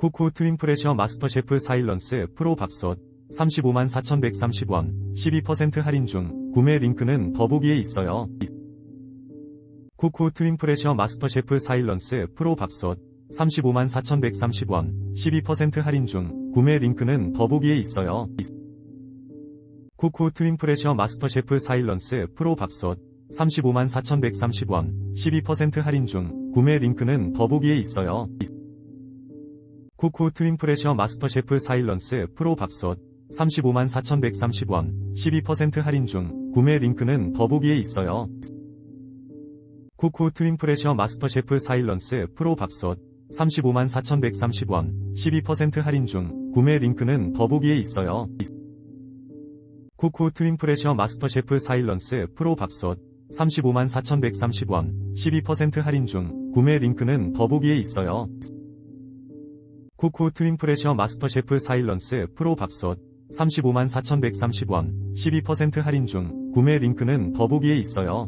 쿠쿠 트윈 프레셔 마스터 셰프 사일런스 프로 밥솥 35만 4,130원 12% 할인 중 구매 링크는 더보기에 있어요. 쿠쿠 트윈 프레셔 마스터 셰프 사일런스 프로 밥솥 35만 4,130원 12% 할인 중 구매 링크는 더보기에 있어요. 쿠쿠 트윈 프레셔 마스터 셰프 사일런스 프로 밥솥 35만 4,130원 12% 할인 중 구매 링크는 더보기에 있어요. 쿠쿠 트윈 프레셔 마스터 셰프 사일런스 프로 밥솥 35만 4,130원 12% 할인 중 구매 링크는 더보기에 있어요. 쿠쿠 트윈 프레셔 마스터 셰프 사일런스 프로 밥솥 35만 4,130원 12% 할인 중 구매 링크는 더보기에 있어요. 쿠쿠 트윈 프레셔 마스터 셰프 사일런스 프로 밥솥 35만 4,130원 12% 할인 중 구매 링크는 더보기에 있어요. 쿠쿠 트윈 프레셔 마스터 셰프 사일런스 프로 밥솥 35만 4,130원 12% 할인 중 구매 링크는 더보기에 있어요.